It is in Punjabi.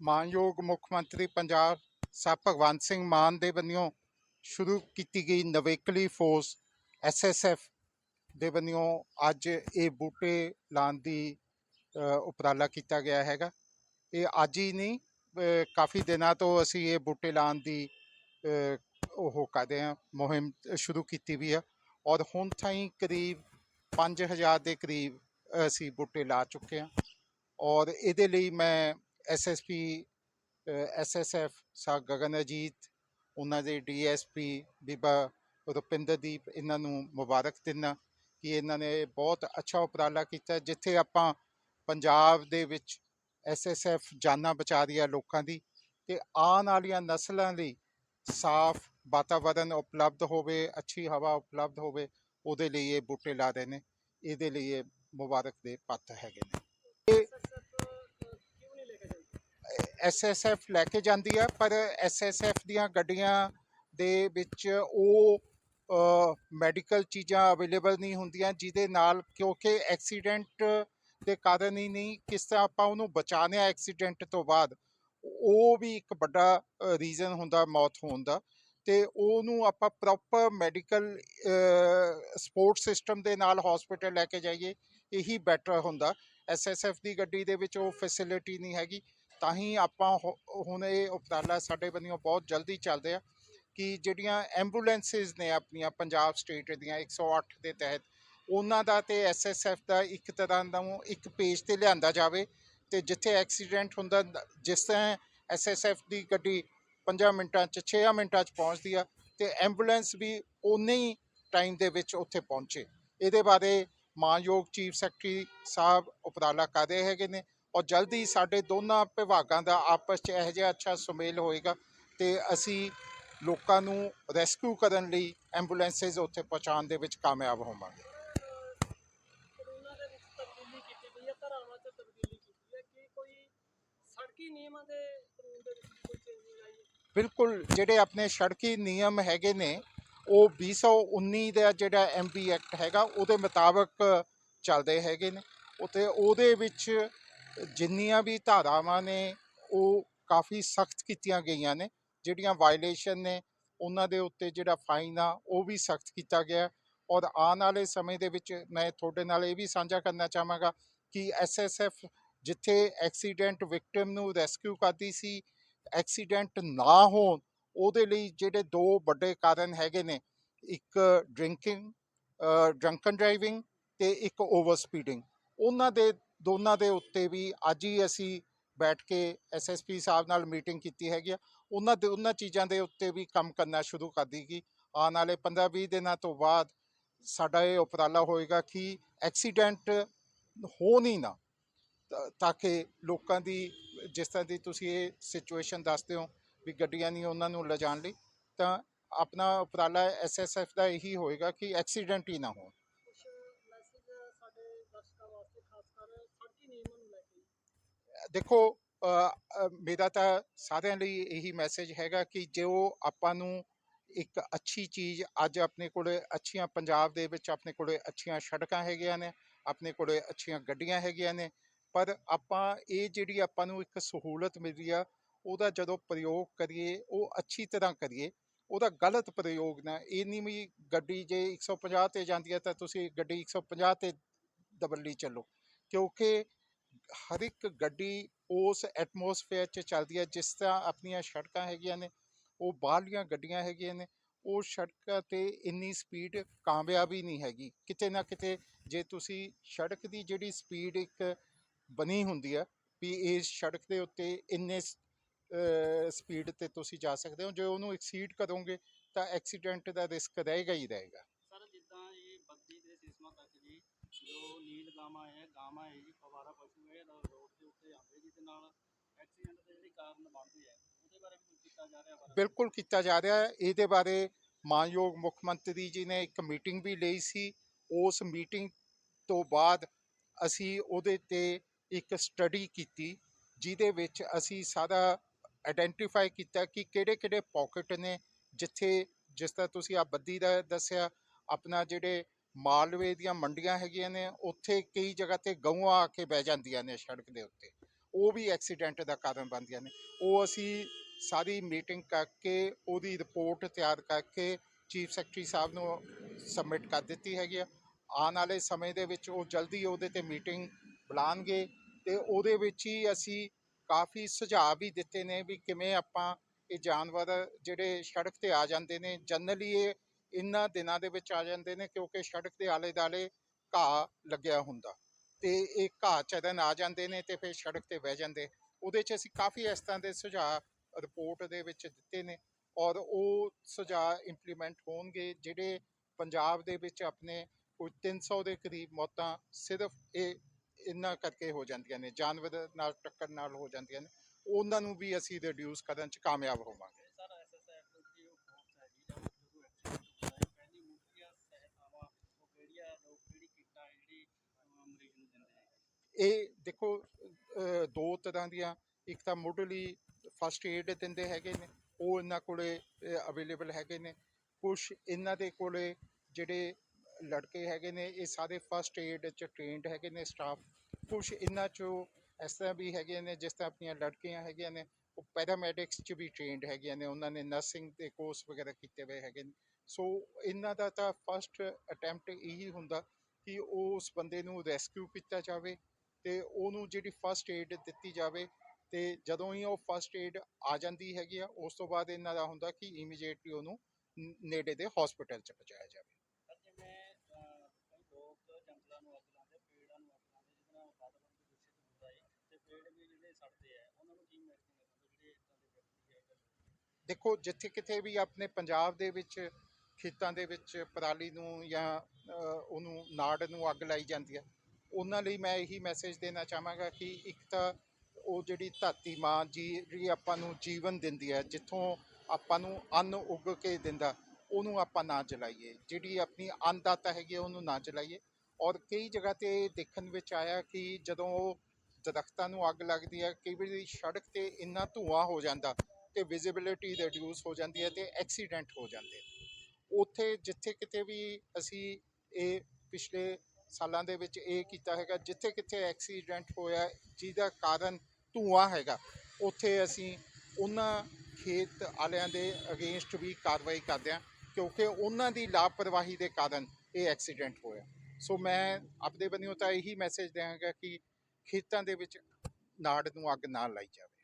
ਮਾਨਯੋਗ ਮੁੱਖ ਮੰਤਰੀ ਪੰਜਾਬ ਸਾਹਿਬ ਭਗਵੰਤ ਸਿੰਘ ਮਾਨ ਦੇ ਵੱਲੋਂ ਸ਼ੁਰੂ ਕੀਤੀ ਗਈ ਨਵੇਕਲੀ ਫੋਰਸ ਐਸਐਸਐਫ ਦੇ ਵੱਲੋਂ ਅੱਜ ਇਹ ਬੂਟੇ ਲਾਉਣ ਦੀ ਉਪਰਾਲਾ ਕੀਤਾ ਗਿਆ ਹੈਗਾ। ਇਹ ਅੱਜ ਹੀ ਨਹੀਂ ਕਾਫੀ ਦਿਨਾਂ ਤੋਂ ਅਸੀਂ ਇਹ ਬੂਟੇ ਲਾਉਣ ਦੀ ਉਹ ਕਰਦੇ ਹਾਂ, ਮੁਹਿੰਮ ਸ਼ੁਰੂ ਕੀਤੀ ਵੀ ਆ। ਔਰ ਹੁਣ ਤਾਈਂ ਕਰੀਬ 5000 ਦੇ ਕਰੀਬ ਅਸੀਂ ਬੂਟੇ ਲਾ ਚੁੱਕੇ ਹਾਂ। ਔਰ ਇਹਦੇ ਲਈ ਮੈਂ ਐਸਐਸਪੀ ਐਸਐਸਐਫ ਸਾ ਗਗਨ ਅਜੀਤ ਉਹਨਾਂ ਦੇ ਡੀਐਸਪੀ ਬੀਬਾ ਰੁਪਿੰਦਰਦੀਪ, ਇਹਨਾਂ ਨੂੰ ਮੁਬਾਰਕ ਦਿੰਦਾ ਕਿ ਇਹਨਾਂ ਨੇ ਬਹੁਤ ਅੱਛਾ ਉਪਰਾਲਾ ਕੀਤਾ, ਜਿੱਥੇ ਆਪਾਂ ਪੰਜਾਬ ਦੇ ਵਿੱਚ ਐਸਐਸਐਫ ਜਾਨਾਂ ਬਚਾ ਰਹੀ ਹੈ ਲੋਕਾਂ ਦੀ ਤੇ ਆਉਣ ਵਾਲੀਆਂ ਨਸਲਾਂ ਲਈ ਸਾਫ਼ ਵਾਤਾਵਰਨ ਉਪਲਬਧ ਹੋਵੇ, ਅੱਛੀ ਹਵਾ ਉਪਲਬਧ ਹੋਵੇ, ਉਹਦੇ ਲਈ ਇਹ ਬੂਟੇ ਲਾ ਰਹੇ ਨੇ, ਇਹਦੇ ਲਈ ਇਹ ਮੁਬਾਰਕ ਦੇ ਪਾਤਰ ਹੈਗੇ ਨੇ ਐਸਐਸਐਫ ਕਿਉਂ ਨਹੀਂ ਲੈ ਕੇ ਜਾਂਦੀ ਐਸਐਸਐਫ ਲੈ ਕੇ ਜਾਂਦੀ ਹੈ ਪਰ ਐਸਐਸਐਫ ਦੀਆਂ ਗੱਡੀਆਂ ਦੇ ਵਿੱਚ ਉਹ ਮੈਡੀਕਲ ਚੀਜ਼ਾਂ ਅਵੇਲੇਬਲ ਨਹੀਂ ਹੁੰਦੀਆਂ, ਜਿਹਦੇ ਨਾਲ ਕਿਉਂਕਿ ਐਕਸੀਡੈਂਟ ਦੇ ਕਾਰਨ ਹੀ ਨਹੀਂ, ਕਿਸ ਤਰ੍ਹਾਂ ਆਪਾਂ ਉਹਨੂੰ ਬਚਾਉਂਦੇ ਆ ਐਕਸੀਡੈਂਟ ਤੋਂ ਬਾਅਦ, ਉਹ ਵੀ ਇੱਕ ਵੱਡਾ ਰੀਜ਼ਨ ਹੁੰਦਾ ਮੌਤ ਹੋਣ ਦਾ। ਤੇ ਉਹਨੂੰ ਆਪਾਂ ਪ੍ਰੋਪਰ ਮੈਡੀਕਲ ਸਪੋਰਟ ਸਿਸਟਮ ਦੇ ਨਾਲ ਹਸਪੀਟਲ ਲੈ ਕੇ ਜਾਈਏ, ਇਹੀ ਬੈਟਰ ਹੁੰਦਾ। ਐਸਐਸਐਫ ਦੀ ਗੱਡੀ ਦੇ ਵਿੱਚ ਉਹ ਫੈਸਿਲਿਟੀ ਨਹੀਂ ਹੈਗੀ। ਤਾਂ ਹੀ ਆਪਾਂ ਹੁ- ਹੁਣ ਇਹ ਉਪਰਾਲਾ ਸਾਡੇ ਵੱਲੋਂ ਬਹੁਤ ਜਲਦੀ ਚੱਲਦੇ ਆ ਕਿ ਜਿਹੜੀਆਂ ਐਂਬੂਲੈਂਸਿਸ ਨੇ ਆਪਣੀਆਂ ਪੰਜਾਬ ਸਟੇਟ ਦੀਆਂ 108 ਦੇ ਤਹਿਤ, ਉਹਨਾਂ ਦਾ ਤੇ ਐਸਐਸਐਫ ਦਾ ਇੱਕ ਤਰ੍ਹਾਂ ਦਾ ਇੱਕ ਪੇਜ ਤੇ ਲਿਆਂਦਾ ਜਾਵੇ ਤੇ ਜਿੱਥੇ ਐਕਸੀਡੈਂਟ ਹੁੰਦਾ, ਜਿਸ ਤਰ੍ਹਾਂ ਐਸਐਸਐਫ ਦੀ ਗੱਡੀ 5 ਮਿੰਟਾਂ 'ਚ 6 ਮਿੰਟਾਂ 'ਚ ਪਹੁੰਚਦੀ ਆ ਤੇ ਐਂਬੂਲੈਂਸ ਵੀ ਉਨੇ ਹੀ ਟਾਈਮ ਦੇ ਵਿੱਚ ਉੱਥੇ ਪਹੁੰਚੇ। ਇਹਦੇ ਬਾਰੇ ਮਾਨਯੋਗ ਚੀਫ ਸੈਕਟਰੀ ਸਾਹਿਬ ਉਪਰਾਲਾ ਕਰ ਰਹੇ ਹੈਗੇ ਨੇ ਔਰ ਜਲਦੀ ਸਾਡੇ ਦੋਨਾਂ ਵਿਭਾਗਾਂ ਦਾ ਆਪਸ 'ਚ ਇਹੋ ਜਿਹਾ ਅੱਛਾ ਸੁਮੇਲ ਹੋਏਗਾ ਤੇ ਅਸੀਂ ਲੋਕਾਂ ਨੂੰ ਰੈਸਕਿਊ ਕਰਨ ਲਈ ਐਂਬੂਲੈਂਸਸ ਉੱਥੇ ਪਹੁੰਚਾਉਣ ਦੇ ਵਿੱਚ ਕਾਮਯਾਬ ਹੋਵਾਂਗੇ। ਬਿਲਕੁਲ ਜਿਹੜੇ ਆਪਣੇ ਸੜਕੀ ਨਿਯਮ ਹੈਗੇ ਨੇ ਉਹ 2019 ਦਾ ਜਿਹੜਾ ਐਮਪੀ ਐਕਟ ਹੈਗਾ ਉਹਦੇ ਮੁਤਾਬਕ ਚੱਲਦੇ ਹੈਗੇ ਨੇ। ਉਤੇ ਉਹਦੇ ਵਿੱਚ ਜਿੰਨੀਆਂ ਵੀ ਧਾਰਾਵਾਂ ਨੇ, ਉਹ ਕਾਫੀ ਸਖਤ ਕੀਤੀਆਂ ਗਈਆਂ ਨੇ, ਜਿਹੜੀਆਂ ਵਾਇਲੇਸ਼ਨ ਨੇ, ਉਹਨਾਂ ਦੇ ਉੱਤੇ ਜਿਹੜਾ ਫਾਈਨ ਆ, ਉਹ ਵੀ ਸਖਤ ਕੀਤਾ ਗਿਆ ਔਰ ਆਉਣ ਵਾਲੇ ਸਮੇਂ ਦੇ ਵਿੱਚ ਮੈਂ ਤੁਹਾਡੇ ਨਾਲ ਇਹ ਵੀ ਸਾਂਝਾ ਕਰਨਾ ਚਾਹਾਂਗਾ ਕਿ ਐਸਐਸਐਫ ਜਿੱਥੇ ਐਕਸੀਡੈਂਟ ਵਿਕਟਿਮ ਨੂੰ ਰੈਸਕਿਊ ਕਰਦੀ ਸੀ ਐਕਸੀਡੈਂਟ ਨਾ ਹੋਣ, ਉਹਦੇ ਲਈ ਜਿਹੜੇ ਦੋ ਵੱਡੇ ਕਾਰਨ ਹੈਗੇ ਨੇ, ਇੱਕ ਡਰਿੰਕਿੰਗ ਡਰੰਕਨ ਡਰਾਈਵਿੰਗ ਤੇ ਇੱਕ ਓਵਰ ਸਪੀਡਿੰਗ ਉਹਨਾਂ ਦੇ ਦੋਨਾਂ ਦੇ ਉੱਤੇ ਵੀ ਅੱਜ ਹੀ ਅਸੀਂ ਬੈਠ ਕੇ ਐਸਐਸਪੀ ਸਾਹਿਬ ਨਾਲ ਮੀਟਿੰਗ ਕੀਤੀ ਹੈਗੀ ਆ। ਉਹਨਾਂ ਦੇ, ਉਹਨਾਂ ਚੀਜ਼ਾਂ ਦੇ ਉੱਤੇ ਵੀ ਕੰਮ ਕਰਨਾ ਸ਼ੁਰੂ ਕਰ ਦਿੱਤੀ। ਆਉਣ ਵਾਲੇ 15-20 ਦਿਨਾਂ ਤੋਂ ਬਾਅਦ ਸਾਡਾ ਇਹ ਉਪਰਾਲਾ ਹੋਏਗਾ ਕਿ ਐਕਸੀਡੈਂਟ ਹੋਣ ਹੀ ਨਾ, ਤਾਂ- ਤਾਂ ਕਿ ਲੋਕਾਂ ਦੀ, ਜਿਸ ਤਰ੍ਹਾਂ ਦੀ ਤੁਸੀਂ ਇਹ ਸਿਚੁਏਸ਼ਨ ਦੱਸਦੇ ਹੋ ਵੀ ਗੱਡੀਆਂ ਨਹੀਂ ਉਹਨਾਂ ਨੂੰ ਲਿਜਾਣ ਲਈ, ਤਾਂ ਆਪਣਾ ਉਪਰਾਲਾ ਐਸਐਸਐਫ ਦਾ ਇਹੀ ਹੋਏਗਾ ਕਿ ਐਕਸੀਡੈਂਟ ਹੀ ਨਾ ਹੋਣ। ਦੇਖੋ ਮੇਰਾ ਤਾਂ ਸਾਰਿਆਂ ਲਈ ਇਹੀ ਮੈਸੇਜ ਹੈਗਾ ਕਿ ਜੋ ਆਪਾਂ ਨੂੰ ਇੱਕ ਅੱਛੀ ਚੀਜ਼ ਅੱਜ ਆਪਣੇ ਕੋਲੇ ਅੱਛੀਆਂ ਪੰਜਾਬ ਦੇ ਵਿੱਚ ਆਪਣੇ ਕੋਲੇ ਅੱਛੀਆਂ ਸੜਕਾਂ ਹੈਗੀਆਂ ਨੇ, ਆਪਣੇ ਕੋਲੇ ਅੱਛੀਆਂ ਗੱਡੀਆਂ ਹੈਗੀਆਂ ਨੇ, ਪਰ ਆਪਾਂ ਇਹ ਜਿਹੜੀ ਆਪਾਂ ਨੂੰ ਇੱਕ ਸਹੂਲਤ ਮਿਲੀ ਆ, ਉਹਦਾ ਜਦੋਂ ਪ੍ਰਯੋਗ ਕਰੀਏ, ਉਹ ਅੱਛੀ ਤਰ੍ਹਾਂ ਕਰੀਏ, ਉਹਦਾ ਗਲਤ ਪ੍ਰਯੋਗ ਨਾ ਇਹ ਨਹੀਂ ਵੀ ਗੱਡੀ ਜੇ 150 ਤੇ ਜਾਂਦੀ ਹੈ, ਤਾਂ ਤੁਸੀਂ ਗੱਡੀ 150 ਤੇ ਦਬੱਲੀ ਚੱਲੋ, ਕਿਉਂਕਿ ਹਰ ਇੱਕ ਗੱਡੀ ਉਸ ਐਟਮੋਸਫੇਅਰ 'ਚ ਚੱਲਦੀ ਹੈ, ਜਿਸ ਤਰ੍ਹਾਂ ਆਪਣੀਆਂ ਸੜਕਾਂ ਹੈਗੀਆਂ ਨੇ, ਉਹ ਬਾਹਰਲੀਆਂ ਗੱਡੀਆਂ ਹੈਗੀਆਂ ਨੇ, ਉਹ ਸੜਕਾਂ ਤੇ ਇੰਨੀ ਸਪੀਡ ਕਾਮਯਾਬ ਹੀ ਨਹੀਂ ਹੈਗੀ। ਕਿਤੇ ਨਾ ਕਿਤੇ ਜੇ ਤੁਸੀਂ ਸੜਕ ਦੀ ਜਿਹੜੀ ਸਪੀਡ ਇੱਕ ਬਣੀ ਹੁੰਦੀ ਆ ਵੀ ਇਸ ਸੜਕ ਦੇ ਉੱਤੇ ਇੰਨੇ ਸਪੀਡ ਤੇ ਤੁਸੀਂ ਜਾ ਸਕਦੇ ਹੋ, ਜੇ ਉਹਨੂੰ ਐਕਸੀਡ ਕਰੋਗੇ, ਤਾਂ ਐਕਸੀਡੈਂਟ ਦਾ ਰਿਸਕ ਰਹੇਗਾ ਹੀ ਰਹੇਗਾ ਸਰ ਜਿੱਦਾਂ ਇਹ ਬੱਦੀ ਦੇ ਸਿਸਮਾ ਤੱਕ ਜੀ ਜੋ ਨੀਲ ਗਾਵਾਂ ਹੈ ਗਾਵਾਂ ਹੈ ਜੀ ਫਵਾਰਾ ਪਸ਼ੂ ਹੈ ਰੋਡ ਦੇ ਉੱਤੇ ਆਉਂਦੇ ਜਿਹਦੇ ਨਾਲ ਐਕਸੀਡੈਂਟ ਦੇ ਜਿਹੜੇ ਕਾਰਨ ਬਣਦੇ ਆ ਉਹਦੇ ਬਾਰੇ ਵੀ ਕੁਝ ਕੀਤਾ ਜਾ ਰਿਹਾ ਬਿਲਕੁਲ ਕੀਤਾ ਜਾ ਰਿਹਾ ਹੈ। ਇਹਦੇ ਬਾਰੇ ਮਾਨਯੋਗ ਮੁੱਖ ਮੰਤਰੀ ਜੀ ਨੇ ਇੱਕ ਮੀਟਿੰਗ ਵੀ ਲਈ ਸੀ। ਉਸ ਮੀਟਿੰਗ ਤੋਂ ਬਾਅਦ ਅਸੀਂ ਉਹਦੇ ਤੇ ਇੱਕ ਸਟੱਡੀ ਕੀਤੀ, ਜਿਹਦੇ ਵਿੱਚ ਅਸੀਂ ਸਾਰਾ ਆਇਡੈਂਟੀਫਾਈ ਕੀਤਾ ਕਿ ਕਿਹੜੇ ਕਿਹੜੇ ਪਾਕਟ ਨੇ, ਜਿੱਥੇ, ਜਿਸ ਤਰ੍ਹਾਂ ਤੁਸੀਂ ਆ ਬੱਦੀ ਦਾ ਦੱਸਿਆ, ਆਪਣਾ ਜਿਹੜੇ ਮਾਲਵੇ ਦੀਆਂ ਮੰਡੀਆਂ ਹੈਗੀਆਂ ਨੇ, ਉੱਥੇ ਕਈ ਜਗ੍ਹਾ ਤੇ ਗਊਆਂ ਆ ਕੇ ਬਹਿ ਜਾਂਦੀਆਂ ਨੇ ਸੜਕ ਦੇ ਉੱਤੇ। ਉਹ ਵੀ ਐਕਸੀਡੈਂਟ ਦਾ ਕਾਰਨ ਬਣਦੀਆਂ ਨੇ। ਉਹ ਅਸੀਂ ਸਾਰੀ ਮੀਟਿੰਗ ਕਰਕੇ, ਉਹਦੀ ਰਿਪੋਰਟ ਤਿਆਰ ਕਰਕੇ ਚੀਫ ਸੈਕਟਰੀ ਸਾਹਿਬ ਨੂੰ ਸਬਮਿਟ ਕਰ ਦਿੱਤੀ ਹੈਗੀ ਆ। ਆਉਣ ਵਾਲੇ ਸਮੇਂ ਦੇ ਵਿੱਚ ਉਹ ਜਲਦੀ ਉਹਦੇ ਤੇ ਮੀਟਿੰਗ ਬੁਲਾਣਗੇ ਤੇ ਉਹਦੇ ਵਿੱਚ ਹੀ ਅਸੀਂ ਕਾਫੀ ਸੁਝਾਅ ਵੀ ਦਿੱਤੇ ਨੇ ਵੀ ਕਿਵੇਂ ਆਪਾਂ ਇਹ ਜਾਨਵਰ ਜਿਹੜੇ ਸੜਕ ਤੇ ਆ ਜਾਂਦੇ ਨੇ ਜਨਰਲੀ ਇਹ ਇਹਨਾਂ ਦਿਨਾਂ ਦੇ ਵਿੱਚ ਆ ਜਾਂਦੇ ਨੇ ਕਿਉਂਕਿ ਸੜਕ ਦੇ ਆਲੇ ਦਾਲੇ ਘਾਹ ਲੱਗਿਆ ਹੁੰਦਾ। ਤੇ ਇਹ ਘਾਹ ਚਰਨ ਆ ਜਾਂਦੇ ਨੇ ਤੇ ਫਿਰ ਸੜਕ ਤੇ ਬਹਿ ਜਾਂਦੇ। ਉਹਦੇ 'ਚ ਅਸੀਂ ਕਾਫੀ ਇਸ ਤਰ੍ਹਾਂ ਦੇ ਸੁਝਾਅ ਰਿਪੋਰਟ ਦੇ ਵਿੱਚ ਦਿੱਤੇ ਨੇ ਔਰ ਉਹ ਸੁਝਾਅ ਇੰਪਲੀਮੈਂਟ ਹੋਣਗੇ ਜਿਹੜੇ ਪੰਜਾਬ ਦੇ ਵਿੱਚ ਆਪਣੇ ਕੋਈ 300 ਦੇ ਕਰੀਬ ਮੌਤਾਂ ਸਿਰਫ ਇਹ ਇਹਨਾਂ ਕਰਕੇ ਹੋ ਜਾਂਦੀਆਂ ਨੇ, ਜਾਨਵਰ ਨਾਲ, ਟੱਕਰ ਨਾਲ ਹੋ ਜਾਂਦੀਆਂ ਨੇ। ਉਹਨਾਂ ਨੂੰ ਵੀ ਅਸੀਂ ਰਿਡਿਊਸ ਕਰਨ 'ਚ ਕਾਮਯਾਬ ਹੋਵਾਂਗੇ ਸਰ ਐਸਐਸਐਫ ਦੀ ਉਹ ਫੋਰਸ ਹੈ ਜੀ ਜਦੋਂ ਜਦੋਂ ਐਕਸੀਡੈਂਟ ਹੁੰਦਾ ਹੈ ਪਹਿਲੀ ਮੁੱਢਲੀਆਂ ਸਹਾਇਤਾਵਾਂ ਉਹ ਕਿਹੜੀਆਂ ਲੋਕ ਕਿਹੜੀ ਕਿੱਟਾਂ ਹੈ ਜਿਹੜੀ ਅਹ, ਮਰੀਜ਼ ਨੂੰ ਦਿੰਦੇ ਨੇ ਇਹ ਦੇਖੋ ਦੋ ਤਰ੍ਹਾਂ ਦੀਆਂ, ਇੱਕ ਤਾਂ ਮੁੱਢਲੀ ਫਸਟ ਏਡ ਦਿੰਦੇ ਹੈਗੇ ਨੇ, ਉਹ ਇਹਨਾਂ ਕੋਲੇ ਅਵੇਲੇਬਲ ਹੈਗੇ ਨੇ। ਕੁਝ ਇਹਨਾਂ ਦੇ ਕੋਲੇ ਜਿਹੜੇ ਲੜਕੇ ਹੈਗੇ ਨੇ, ਇਹ ਸਾਰੇ ਫਸਟ ਏਡ ਚ ਟ੍ਰੇਨਡ ਹੈਗੇ ਨੇ ਸਟਾਫ ਕੁਝ ਇਹਨਾਂ ਚੋਂ ਇਸ ਤਰ੍ਹਾਂ ਵੀ ਹੈਗੇ ਨੇ, ਜਿਸ ਤਰ੍ਹਾਂ ਆਪਣੀਆਂ ਲੜਕੀਆਂ ਹੈਗੀਆਂ ਨੇ, ਉਹ ਪੈਰਾਮੈਡਿਕਸ ਚ ਵੀ ਟ੍ਰੇਨਡ ਹੈਗੀਆਂ ਨੇ। ਉਹਨਾਂ ਨੇ ਨਰਸਿੰਗ ਦੇ ਕੋਰਸ ਵਗੈਰਾ ਕੀਤੇ ਹੋਏ ਹੈਗੇ ਨੇ। ਸੋ ਇਹਨਾਂ ਦਾ ਤਾਂ ਫਸਟ ਅਟੈਂਪਟ ਇਹੀ ਹੁੰਦਾ ਕਿ ਉਹ ਉਸ ਬੰਦੇ ਨੂੰ ਰੈਸਕਿਊ ਕੀਤਾ ਜਾਵੇ। ਤੇ ਉਹਨੂੰ ਜਿਹੜੀ ਫਸਟ ਏਡ ਦਿੱਤੀ ਜਾਵੇ ਤੇ ਜਦੋਂ ਹੀ ਉਹ ਫਸਟ ਏਡ ਆ ਜਾਂਦੀ ਹੈਗੀ ਆ ਉਸ ਤੋਂ ਬਾਅਦ ਇਹਨਾਂ ਦਾ ਹੁੰਦਾ ਕਿ ਇਮੀਡੀਏਟਲੀ ਉਹਨੂੰ ਨੇੜੇ ਦੇ ਹਸਪੀਟਲ ਚ ਪਹੁੰਚਾਇਆ ਜਾਵੇ? ਦੇਖੋ ਜਿੱਥੇ ਕਿਤੇ ਵੀ ਆਪਣੇ ਪੰਜਾਬ ਦੇ ਵਿੱਚ ਖੇਤਾਂ ਦੇ ਵਿੱਚ ਪਰਾਲੀ ਨੂੰ ਜਾਂ ਉਹਨੂੰ ਨਾੜ ਨੂੰ ਅੱਗ ਲਾਈ ਜਾਂਦੀ ਹੈ ਉਹਨਾਂ ਲਈ ਮੈਂ ਇਹੀ ਮੈਸੇਜ ਦੇਣਾ ਚਾਹਾਂਗਾ ਕਿ ਇੱਕ ਤਾਂ ਉਹ ਜਿਹੜੀ ਧਰਤੀ ਮਾਂ ਜੀ ਜਿਹੜੀ ਆਪਾਂ ਨੂੰ ਜੀਵਨ ਦਿੰਦੀ ਹੈ ਜਿੱਥੋਂ ਆਪਾਂ ਨੂੰ ਅੰਨ ਉੱਗ ਕੇ ਦਿੰਦਾ ਉਹਨੂੰ ਆਪਾਂ ਨਾ ਜਲਾਈਏ। ਜਿਹੜੀ ਆਪਣੀ ਅੰਨਦਾਤਾ ਹੈਗੀ ਹੈ, ਉਹਨੂੰ ਨਾ ਜਲਾਈਏ। ਔਰ ਕਈ ਜਗ੍ਹਾ ਤੇ ਦੇਖਣ ਵਿੱਚ ਆਇਆ ਕਿ ਜਦੋਂ ਉਹ ਦਰਖਤਾਂ ਨੂੰ ਅੱਗ ਲੱਗਦੀ ਹੈ ਕਈ ਵਾਰੀ ਸੜਕ ਤੇ ਇੰਨਾ ਧੂਆਂ ਹੋ ਜਾਂਦਾ ਤੇ ਵਿਜ਼ਿਬਿਲਿਟੀ ਰਿਡਿਊਸ ਹੋ ਜਾਂਦੀ ਹੈ ਤੇ ਐਕਸੀਡੈਂਟ ਹੋ ਜਾਂਦੇ ਉੱਥੇ ਜਿੱਥੇ ਕਿਤੇ ਵੀ ਅਸੀਂ ਇਹ ਪਿਛਲੇ ਸਾਲਾਂ ਦੇ ਵਿੱਚ ਇਹ ਕੀਤਾ ਹੈਗਾ ਜਿੱਥੇ ਕਿੱਥੇ ਐਕਸੀਡੈਂਟ ਹੋਇਆ, ਜਿਹਦਾ ਕਾਰਨ ਧੂਆਂ ਹੈਗਾ, ਉੱਥੇ ਅਸੀਂ ਉਹਨਾਂ ਖੇਤ ਵਾਲਿਆਂ ਦੇ ਅਗੇਂਸਟ ਵੀ ਕਾਰਵਾਈ ਕਰਦੇ ਹਾਂ, ਕਿਉਂਕਿ ਉਹਨਾਂ ਦੀ ਲਾਪਰਵਾਹੀ ਦੇ ਕਾਰਨ ਇਹ ਐਕਸੀਡੈਂਟ ਹੋਇਆ। ਸੋ ਮੈਂ ਆਪਦੇ ਬੰਨਿਓ ਤਾਂ ਇਹੀ ਮੈਸੇਜ ਦਿਆਂਗਾ ਕਿ ਖੇਤਾਂ ਦੇ ਵਿੱਚ ਨਾੜ ਨੂੰ ਅੱਗ ਨਾ ਲਾਈ ਜਾਵੇ।